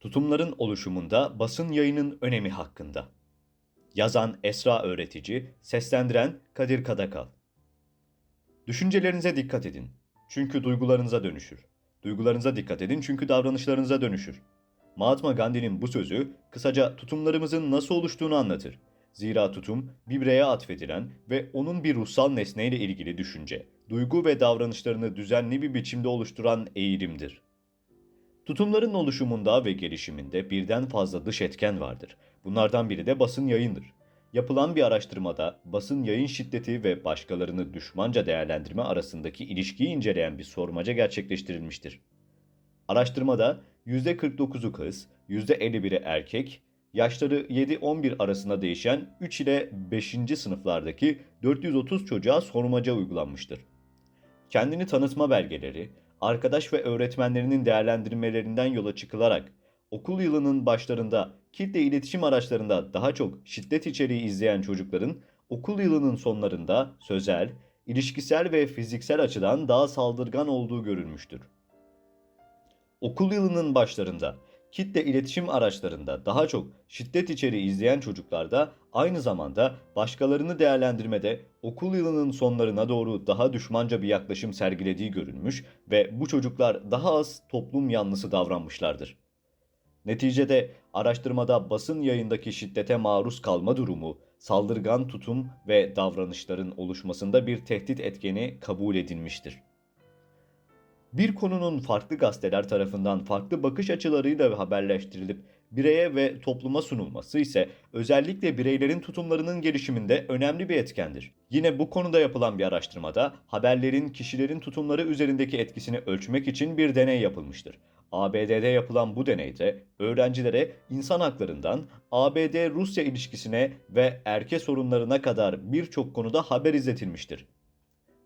Tutumların oluşumunda basın yayının önemi hakkında. Yazan Esra Öğretici, seslendiren Kadir Kadakal. Düşüncelerinize dikkat edin. Çünkü duygularınıza dönüşür. Duygularınıza dikkat edin çünkü davranışlarınıza dönüşür. Mahatma Gandhi'nin bu sözü kısaca tutumlarımızın nasıl oluştuğunu anlatır. Zira tutum bir bireye atfedilen ve onun bir ruhsal nesneyle ilgili düşünce, duygu ve davranışlarını düzenli bir biçimde oluşturan eğilimdir. Tutumların oluşumunda ve gelişiminde birden fazla dış etken vardır. Bunlardan biri de basın yayındır. Yapılan bir araştırmada basın yayın şiddeti ve başkalarını düşmanca değerlendirme arasındaki ilişkiyi inceleyen bir sormaca gerçekleştirilmiştir. Araştırmada %49'u kız, %51'i erkek, yaşları 7-11 arasında değişen 3 ile 5. sınıflardaki 430 çocuğa sormaca uygulanmıştır. Kendini tanıtma belgeleri, arkadaş ve öğretmenlerinin değerlendirmelerinden yola çıkılarak okul yılının başlarında kitle iletişim araçlarında daha çok şiddet içeriği izleyen çocukların okul yılının sonlarında sözel, ilişkisel ve fiziksel açıdan daha saldırgan olduğu görülmüştür. Okul yılının başlarında kitle iletişim araçlarında daha çok şiddet içeriği izleyen çocuklarda aynı zamanda başkalarını değerlendirmede okul yılının sonlarına doğru daha düşmanca bir yaklaşım sergilediği görülmüş ve bu çocuklar daha az toplum yanlısı davranmışlardır. Neticede araştırmada basın yayındaki şiddete maruz kalma durumu, saldırgan tutum ve davranışların oluşmasında bir tehdit etkeni kabul edilmiştir. Bir konunun farklı gazeteler tarafından farklı bakış açılarıyla haberleştirilip bireye ve topluma sunulması ise özellikle bireylerin tutumlarının gelişiminde önemli bir etkendir. Yine bu konuda yapılan bir araştırmada haberlerin kişilerin tutumları üzerindeki etkisini ölçmek için bir deney yapılmıştır. ABD'de yapılan bu deneyde öğrencilere insan haklarından ABD-Rusya ilişkisine ve erke sorunlarına kadar birçok konuda haber izletilmiştir.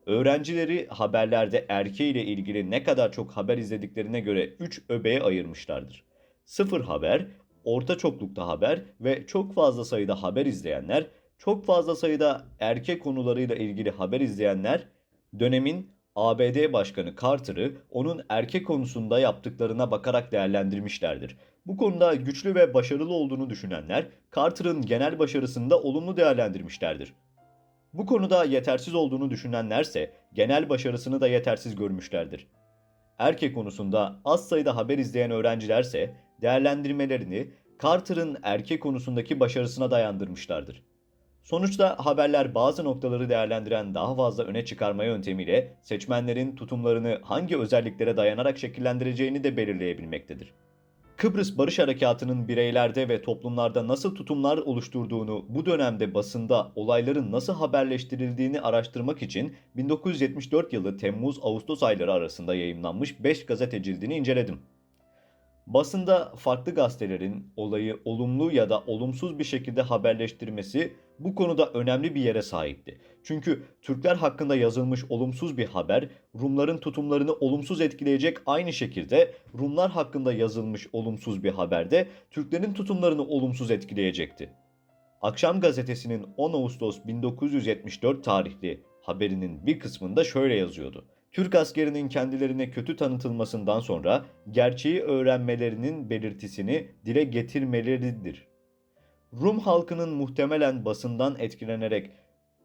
Öğrencileri haberlerde erke ile ilgili ne kadar çok haber izlediklerine göre 3 öbeğe ayırmışlardır. Sıfır haber, orta çoklukta haber ve çok fazla sayıda haber izleyenler, çok fazla sayıda erkek konularıyla ilgili haber izleyenler, dönemin ABD Başkanı Carter'ı onun erkek konusunda yaptıklarına bakarak değerlendirmişlerdir. Bu konuda güçlü ve başarılı olduğunu düşünenler, Carter'ın genel başarısını da olumlu değerlendirmişlerdir. Bu konuda yetersiz olduğunu düşünenlerse genel başarısını da yetersiz görmüşlerdir. Erkek konusunda az sayıda haber izleyen öğrencilerse değerlendirmelerini Carter'ın erkek konusundaki başarısına dayandırmışlardır. Sonuçta haberler bazı noktaları değerlendiren daha fazla öne çıkarma yöntemiyle seçmenlerin tutumlarını hangi özelliklere dayanarak şekillendireceğini de belirleyebilmektedir. Kıbrıs Barış Harekatı'nın bireylerde ve toplumlarda nasıl tutumlar oluşturduğunu, bu dönemde basında olayların nasıl haberleştirildiğini araştırmak için 1974 yılı Temmuz-Ağustos ayları arasında yayımlanmış 5 gazete cildini inceledim. Basında farklı gazetelerin olayı olumlu ya da olumsuz bir şekilde haberleştirmesi bu konuda önemli bir yere sahipti. Çünkü Türkler hakkında yazılmış olumsuz bir haber Rumların tutumlarını olumsuz etkileyecek aynı şekilde Rumlar hakkında yazılmış olumsuz bir haber de Türklerin tutumlarını olumsuz etkileyecekti. Akşam gazetesinin 10 Ağustos 1974 tarihli haberinin bir kısmında şöyle yazıyordu. Türk askerinin kendilerine kötü tanıtılmasından sonra gerçeği öğrenmelerinin belirtisini dile getirmeleridir. Rum halkının muhtemelen basından etkilenerek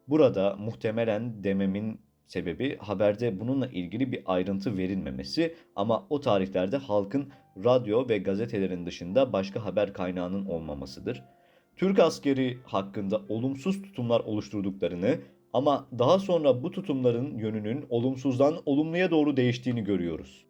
burada muhtemelen dememin sebebi haberde bununla ilgili bir ayrıntı verilmemesi ama o tarihlerde halkın radyo ve gazetelerin dışında başka haber kaynağının olmamasıdır. Türk askeri hakkında olumsuz tutumlar oluşturduklarını ama daha sonra bu tutumların yönünün olumsuzdan olumluya doğru değiştiğini görüyoruz.